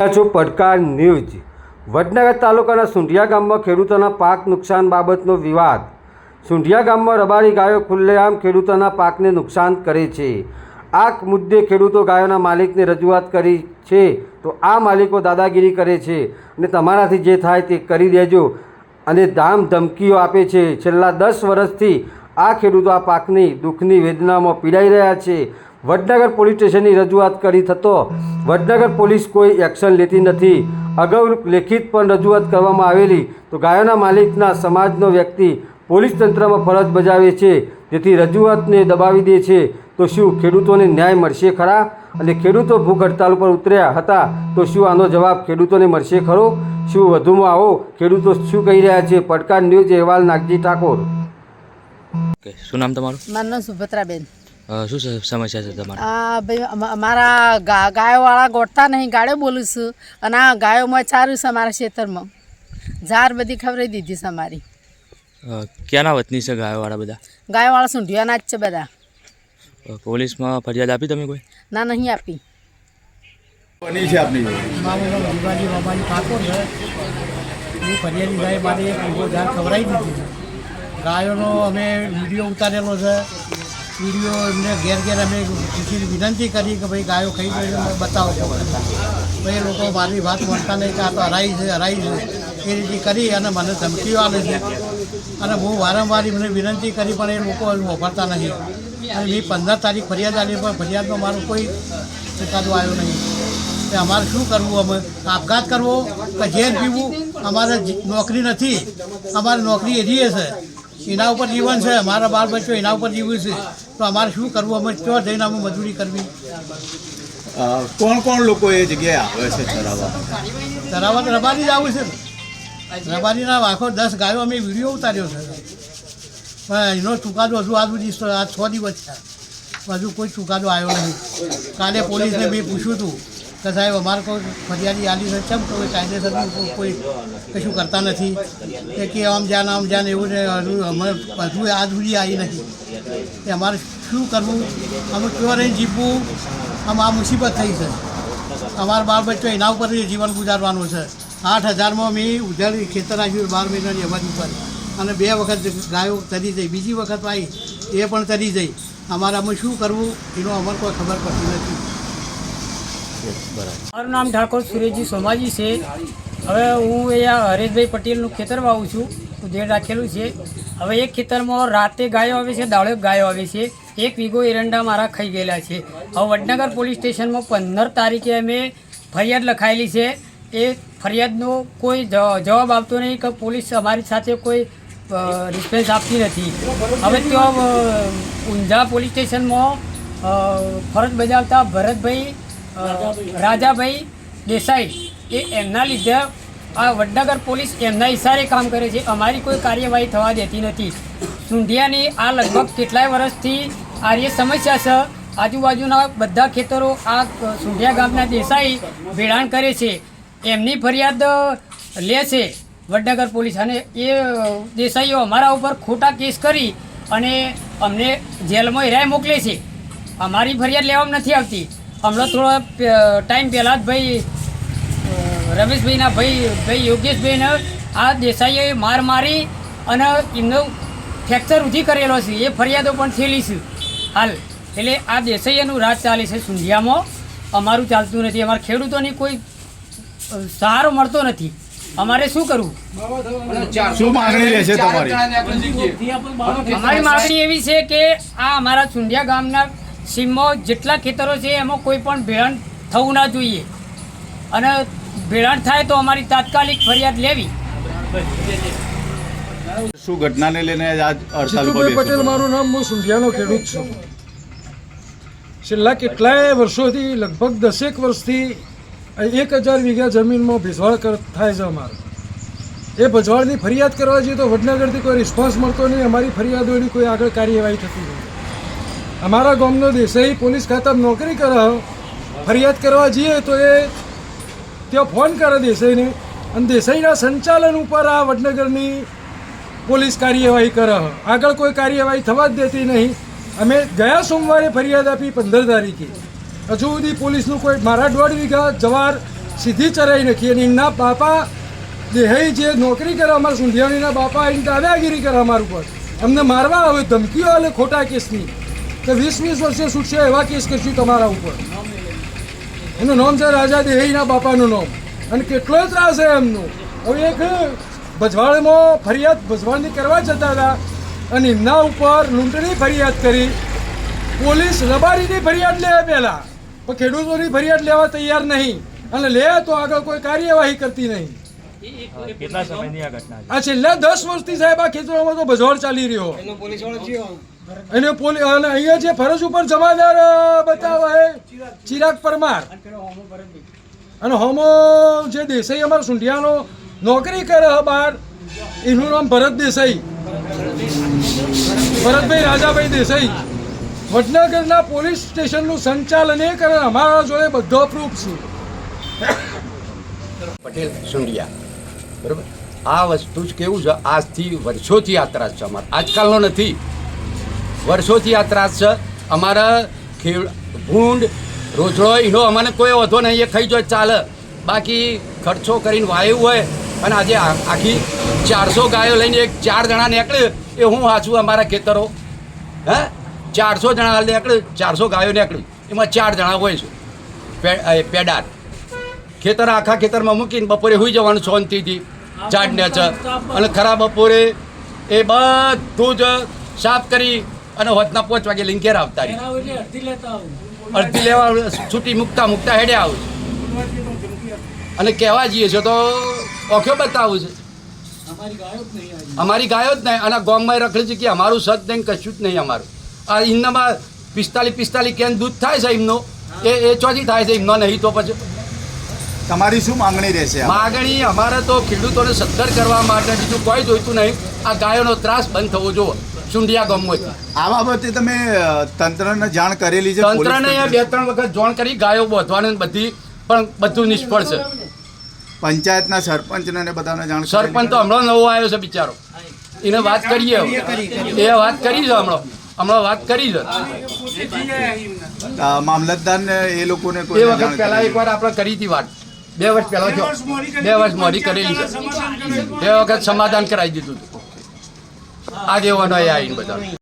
છો પડકાર ન્યૂઝ. વડનગર તાલુકાના સુંઢિયા ગામમાં ખેડૂતોના પાક નુકસાન બાબતનો વિવાદ. સુંઢિયા ગામમાં રબારી ગાયો ખુલ્લેઆમ ખેડૂતોના પાકને નુકસાન કરે છે. આ મુદ્દે ખેડૂતો ગાયોના માલિકને રજૂઆત કરી છે તો આ માલિકો દાદાગીરી કરે છે અને તમારાથી જે થાય તે કરી દેજો અને ધામ ધમકીઓ આપે છે. છેલ્લા દસ વર્ષથી આ ખેડૂતો આ પાકની દુઃખની વેદનામાં પીડાઈ રહ્યા છે. વડનગર પોલીસ સ્ટેશનની રજૂઆત કરી થતો વડનગર પોલીસ કોઈ એક્શન લેતી નથી. અગાઉ લેખિત પણ રજૂઆત કરવામાં આવેલી તો ગાયોના માલિકના સમાજનો વ્યક્તિ પોલીસ તંત્રમાં ફરજ બજાવે છે. જેથી રજૂઆતને દબાવી દે છે. તો શું ખેડૂતોને ન્યાય મળશે ખરા? અને ખેડૂતો ભૂખ હડતાલ ઉપર ઉતર્યા હતા તો શું આનો જવાબ ખેડૂતોને મળશે ખરો? શું વધુમાં આવો? ખેડૂતો શું કહી રહ્યા છે? પડકાર ન્યૂઝ અહેવાલ નાગજી ઠાકોર. શું નામ તમારું? મારું નામ સુભદ્રાબેન. શું સમસ્યા છે તમારે? આ ભાઈ અમ- અમારા ગાયોવાળા ગોઠતા નહીં ગાયો બોલું છું. અને આ ગાયોમાં ચારું છે અમારા ખેતરમાં. ઝાર બધી ખવડાવી દીધી છે અમારી. ક્યાંના વતની છે ગાયોવાળા બધા? ગાયોવાળા સૂંઢિયાના જ છે બધા. પોલીસમાં ફરિયાદ આપી તમે કોઈ? ના નહીં આપી. બની છે આપની મારું નામ જીવાજી બાબાજી ઠાકોર છે. હું ફરિયાદી ગાય માટે એક ઊભો ઝાર ખવડાવી દીધી છે. ગાયોનો અમે વીડિયો ઉતારેલો છે. વીડિયો એમને ઘેર ઘેર અમે પૂછીને વિનંતી કરી કે ભાઈ ગાયો ખાઈ ગઈ છે, બતાવો. ભાઈ એ લોકો મારી વાત માનતા નહીં કે આ તો હરાઈ છે હરાઈ છે. એ રીતે કરી અને મને ધમકીઓ આવે છે. અને હું વારંવાર એમને વિનંતી કરી પણ એ લોકો વફરતા નથી અને મેં પંદર તારીખ ફરિયાદ આવી પણ ફરિયાદનો મારો કોઈ ચુકાદો આવ્યો નહીં. કે અમારે શું કરવું અમે? આપઘાત કરવો કે ઝેર પીવું? અમારે નોકરી નથી. અમારે નોકરી એરીએ છે. એના ઉપર જીવન છે. મારા બાળ બચ્ચો એના ઉપર જીવ્યું છે. તો અમારે શું કરવું? અમે ક્યાં જઈને અમે મજૂરી કરવી. કોણ કોણ લોકો એ જગ્યાએ આવે છે ચરાવવા તરાવા તો રબારી જ આવું છે રબારીના આખો દસ ગાયો અમે વીડિયો ઉતાર્યો છે. પણ એનો ચુકાદો હજુ આજ સુધી આ છ દિવસ છે હજુ કોઈ ચુકાદો આવ્યો નહીં. કાલે પોલીસને મેં પૂછ્યું હતું કે સાહેબ અમારે કોઈ ફરિયાદી આલી છે? કેમ કોઈ કાયદેસર કોઈ- કશું કરતા નથી? કે કે આમ જાન આમ જાન એવું ને હજુ અમે હજુ આજ સુધી આવી નથી કે અમારે શું કરવું? અમે કેવા રહીને જીવવું? આમ આ મુસીબત થઈ છે. અમારા બાળ બચ્ચો એના ઉપર જીવન ગુજારવાનું છે. આઠ હજારમાં મેં ઉધારી ખેતર આવ્યું બાર મહિનાની અવાજ ઉપર. અને બે વખત ગાયો તરી જઈ. બીજી વખત આવી એ પણ તરી જઈ. અમારે અમે શું કરવું? એનો અમને કોઈ ખબર પડતી નથી. મારું નામ ઠાકોર સુરેશજી સોમાજી છે. હવે હું અહીંયા હરેશભાઈ પટેલનું ખેતર વાવું છું. જે રાખેલું છે. હવે એક ખેતરમાં રાતે ગાયો આવે છે, દાડે ગાયો આવે છે. એક વીઘો એરંડા મારા ખાઈ ગયેલા છે. હવે વડનગર પોલીસ સ્ટેશનમાં પંદર તારીખે અમે ફરિયાદ લખાયેલી છે. એ ફરિયાદનો કોઈ જવાબ આપતો નહીં કે પોલીસ અમારી સાથે કોઈ રિસ્પોન્સ આપતી નથી. હવે ત્યાં ઊંઝા પોલીસ સ્ટેશનમાં ફરજ બજાવતા ભરતભાઈ રાજાભાઈ દેસાઈ એ એમના લીધે આ વડનગર પોલીસ એમના ઇશારે કામ કરે છે. અમારી કોઈ કાર્યવાહી થવા દેતી નથી. સુંઢિયાની આ લગભગ કેટલાય વર્ષથી આ જે સમસ્યા છે. આજુબાજુના બધા ખેતરો આ સુંઢિયા ગામના દેસાઈ વેળાણ કરે છે. એમની ફરિયાદ લે છે વડનગર પોલીસ. અને એ દેસાઈઓ અમારા ઉપર ખોટા કેસ કરી અને અમને જેલમાં હેરાય મોકલે છે. અમારી ફરિયાદ લેવામાં નથી આવતી. હમણાં થોડો ટાઈમ પહેલાં જ ભાઈ રમેશભાઈના ભાઈ ભાઈ યોગેશભાઈને આ દેસાઈએ માર મારી અને એમનો ફ્રેક્ચર ઉધી કરેલો છે. એ ફરિયાદો પણ થયેલી છે. હાલ એટલે આ દેસાઈઓનું રાજ ચાલે છે સુંધિયામાં અમારું ચાલતું નથી. અમારા ખેડૂતોની કોઈ સહારો મળતો નથી. અમારે શું કરવું? શું માગણી રહેશે તમારી? અમારી માગણી એવી છે કે આ અમારા સુંઢિયા ગામના સીમમાં જેટલા ખેતરો છે એમાં કોઈ પણ ભેળાણ થવું ના જોઈએ. અને ભેળાણ થાય તો અમારી તાત્કાલિક ફરિયાદ લેવી. શું ઘટનાને લઈને આજ હડતાલ જીતુભાઈ પટેલ મારું નામ હું સુંઢિયાનો ખેડૂત છું. છેલ્લા કેટલાય વર્ષોથી લગભગ દસેક વર્ષથી એક હજાર વીઘા જમીનમાં ભેજવાળ થાય છે અમારે. એ ભજવાળની ફરિયાદ કરવા જઈએ તો વડનગરથી કોઈ રિસ્પોન્સ મળતો નહીં. અમારી ફરિયાદોની કોઈ આગળ કાર્યવાહી થતી નથી. અમારા ગામનો દેસાઈ પોલીસ ખાતામાં નોકરી કરાવ ફરિયાદ કરવા જઈએ તો એ ત્યાં ફોન કરે દેસાઈને અને દેસાઈના સંચાલન ઉપર આ વડનગરની પોલીસ કાર્યવાહી કરે આગળ કોઈ કાર્યવાહી થવા જ દેતી નહીં. અમે ગયા સોમવારે ફરિયાદ આપી પંદર તારીખે. હજુ સુધી પોલીસનું કોઈ મારા દોઢ વીઘા જવાર સીધી ચરાઈ નથી અને એમના બાપા દેહાઈ જે નોકરી કરે અમારા સુંઢિયાણીના બાપા એની દાદાગીરી કરે અમારા ઉપર. અમને મારવા આવે, ધમકીઓ આલે ખોટા કેસની. તો વીસ વીસ વર્ષે છૂટશે એવા કેસ કરશું તમારા ઉપર. એનું નામ છે રાજા દેહીના બાપાનું નામ. અને કેટલો ત્રાસ છે એમનું. હવે એક ભજવાડમાં ફરિયાદ ભજવાડની કરવા જતા હતા અને એમના ઉપર લૂંટણી ફરિયાદ કરી. પોલીસ રબારીની ફરિયાદ લે પહેલા. પણ ખેડૂતોની ફરિયાદ લેવા તૈયાર નહીં. અને લે તો આગળ કોઈ કાર્યવાહી કરતી નહીં. કેટલા સમયની આ ઘટના આ છેલ્લા દસ વર્ષથી સાહેબ આ ખેતરોમાં તો ભજવાડ ચાલી રહ્યો. એને પોલીસ અને અહીંયા જે ફરજ ઉપર જમાદાર બતાવે ચિરાગ પરમાર. અને હોમો જે દેસાઈ, અમારા સુંઢિયાનો નોકરી કરે બહાર એનું નામ ભરત દેસાઈ. ભરતભાઈ, રાજાભાઈ દેસાઈ. વડનગરના પોલીસ સ્ટેશનનું સંચાલન એ કરે, અમારા જોડે બધો પ્રૂફ છે. પટેલ સુંઢિયા, બરાબર? આ વસ્તુ જ કેવું છે, આજથી વર્ષોથી આ ત્રાસ છે અમારે. આજકાલનો નથી. વર્ષોથી આ ત્રાસ છે. અમારા ખેડ ભૂંડ રોજડો એનો અમને કોઈ વધો નહીં એ ખાઈ જાય ચાલે. બાકી ખર્ચો કરીને વાયું હોય અને આજે આખી ચારસો ગાયો લઈને એક ચાર જણા નીકળે એ હું વાંચું અમારા ખેતરો? હે? ચારસો જણા નીકળે ચારસો ગાયો નીકળી. એમાં ચાર જણા હોય છે. એ પેડાર ખેતર આખા ખેતરમાં મૂકીને બપોરે હોઈ જવાનું શાંતિથી. ઝાડને છે અને ખરા બપોરે એ બધું જ સાફ કરી અને હોતના પાંચ વાગે લઈને ઘેર આવતા અડધી લેવા છૂટી મૂકતા મૂકતા હેડે આવું. અને કહેવા જઈએ છો તો ઓખ્યો બતાવું છે. અમારી ગાયો જ નહીં અને ગોમમાં રખડી છે કે અમારું સત નહીં કશું જ નહીં અમારું. આ એમનામાં પિસ્તાલીસ પિસ્તાલીસ કેન દૂધ થાય છે એમનો? એ એ ચોથી થાય છે એમનો નહીં તો પછી? તમારી શું માંગણી રહેશે? માગણી અમારે તો ખેડૂતોને સદ્ધર કરવા માટે બીજું કોઈ જોઈતું નહીં. આ ગાયોનો ત્રાસ બંધ થવો જોઈએ સુંડિયા ગામમાંથી આ બાબતે તમે તંત્રને જાણ કરેલી છે તંત્રને તંત્ર? બે ત્રણ વખત જોણ કરી ગાયો બોધવાની બધી પણ બધું નિષ્ફળ છે. પંચાયતના સરપંચને અને બધાને જાણ સરપંચ તો હમણાં નવો આવ્યો છે બિચારો. એને વાત કરીએ. એ વાત કરી છે હમણાં. હમણાં વાત કરી છે. મામલતદારને એ લોકોને એ વખત પહેલા એકવાર આપણે કરી હતી વાત. બે વર્ષ પહેલા બે વર્ષ મોડી કરેલી છે. બે વખત સમાધાન કરાવી દીધું હતું. આગેવાનો આવીને બધા.